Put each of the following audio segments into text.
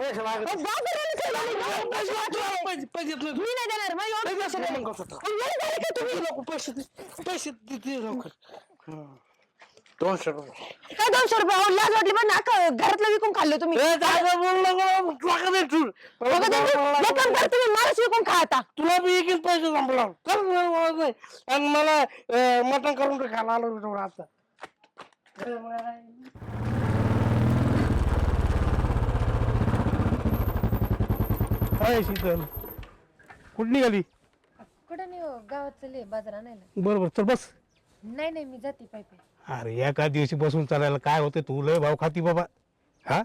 पैसे अहो, चला, मी पैसे वाटले. पैसे पैसे देत नाही. मी नाही देणार मग एवढे पैसे नाही. मग कसं? अहो, येडे झाले का तुम्ही? पैसे दे. पैसे दे दे लवकर. दोनशे रुपये. काय दोनशे रुपये? अहो, लाज वाटली पण नाका घरातलं विकून खाल्ले तुम्ही? ए, दादा बोल नको लागत आहे तू. बघा ते, एक काम करा, तुम्ही. माणूस विकून खा आता. तुला बी एकच पैसे संपला. चल मला बोलत नाही. आणि मला अं, मटण करून खायला आलो मी थोडं आता. काय शीतल कुठं निघाली? कुठं नाही हो गावात चालले बाजार आणायला. बरोबर चल बस. नाही नाही मी जाते पाय पाय. अरे एका दिवशी बसून चालायला काय होते तू लय भाव खाती बाबा. हा?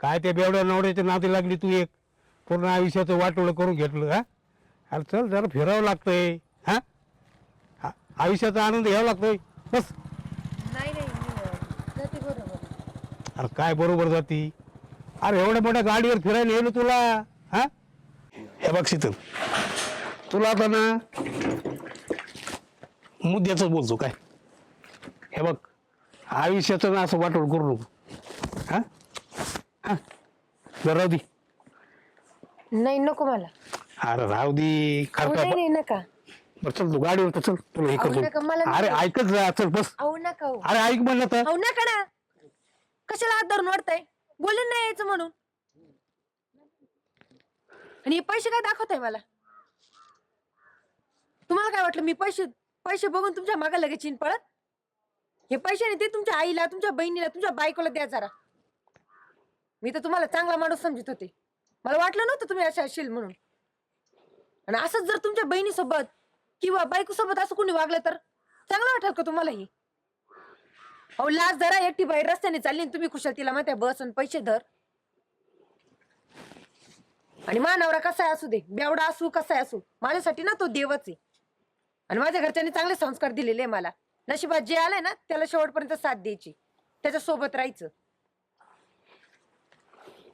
काय त्या बेवड्या नवड्याच्या नादी लागली तू एक? पूर्ण आयुष्याचं वाटोळं करून घेतलं हा? अरे चल जरा फिरावं लागतंय हा? आ- आयुष्याचा आनंद घ्यावा लागतोय. बस. नाही नाही मी अं, जाते बरोबर. अरे काय बरोबर जाती? अरे एवढ्या मोठ्या गाडीवर फिरायला येलो तुला. हा बघ शीतल. तुला आता ना मुद्द्याच बोलतो काय? हे बघ आयुष्याचं ना असं वाटोळ करू नको. हा? हा? राहू दे. नाही नको मला. अरे राहू दे अहो, नाही नका. बरं चल तू गाडीवर तर चल तुला हे अहो, नका, करतो मला अरे. ऐकत जा चल बस. अहो नका हो अरे ऐक म्हणलं तर. अहो नका ना. कशाला हात धरून वाढताय बोलून नाही यायचं म्हणून. आणि हे पैसे काय दाखवताय मला? तुम्हाला काय वाटलं मी पैसे पैसे बघून तुमच्या मागे लगेच चिन पळत? हे पैसे नाही ते तुमच्या आईला तुमच्या बहिणीला तुमच्या बायकोला द्या जरा. मी तर तुम्हाला चांगला माणूस समजत होते. मला वाटलं नव्हतं तुम्ही असे असेल म्हणून. आणि असंच जर तुमच्या बहिणीसोबत किंवा बायकोसोबत असं कोणी वागलं तर? चांगलं वाटेल का तुम्हालाही अहो लाज जरा एकटी बाहेर रस्त्याने चालली तुम्ही खुशाल तिला माहिती बस आणि पैसे धर. आणि मानवरा कसा आहे असू दे बेवडा असू कसा आहे असू माझ्यासाठी ना तो देवच आहे. आणि माझ्या घरच्यांनी चांगले संस्कार दिलेले आहे मला. नशिबात जे आलंय ना त्याला शेवटपर्यंत साथ द्यायची. त्याच्या सोबत राहायचं.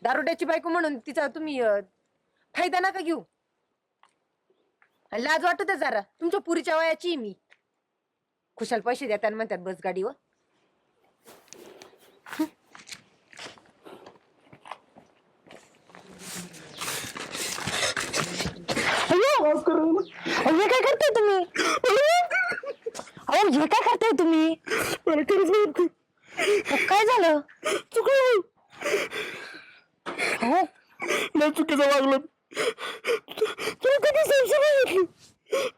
दारुड्याची बायको म्हणून तिचा तुम्ही अं, फायदा नका घेऊ. आणि लाज वाटत आहे जरा. तुमच्या पुरीच्या वयाची आहे मी. खुशाल पैसे देतात आणि म्हणतात बस गाडीवर. हे काय करताय तुम्ही? अहो हे काय करताय तुम्ही? अहो, काय झालं? अहो. लय चुकीचं वागलं. तुला कधी संशय नाही घेतली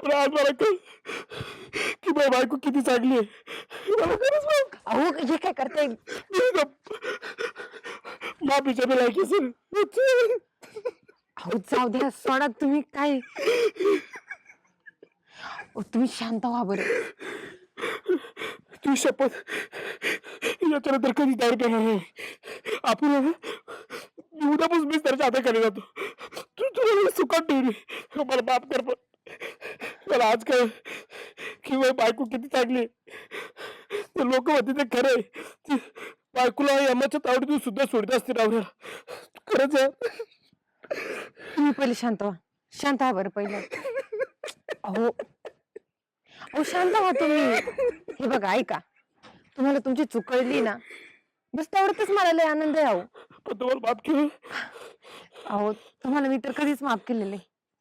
पण आज मला कळ की बाई बायको किती चांगली आहे. मला खरंच माहीत. अहो हे काय करताय? मी गप्प. माफीच्या बी लायकी सर अहो जाऊ द्या सोडा तुम्ही काय? अहो, तुम्ही शांत व्हा बरं. तू शपथ याच्यानंतर कधी दारू पिणार नाही? आपण आहे ना, मी उद्यापासून मीच त्याच्या हाताखाली जातो. तू तुला सुखात ठेवली. मला माफ कर पण. मला आज काय की बाई बायको किती चांगली आहे. ते लोक म्हणते ते खरं आहे. ती बायकोला यमाच्या तावडीतून सुद्धा सोडत असते नवऱ्याला खरंच आहे. तुम्ही पहिले शांत व्हा. शांत व्हा बरं पहिलं. अहो अहो शांत व्हा तुम्ही. हे बघा ऐका. तुम्हाला तुमची चूक कळली ना? बस तेवढंच मला लय आनंद आहे अहो पण तुम्हाला माफ केलं? अहो तुम्हाला मी तर कधीच माफ केलेले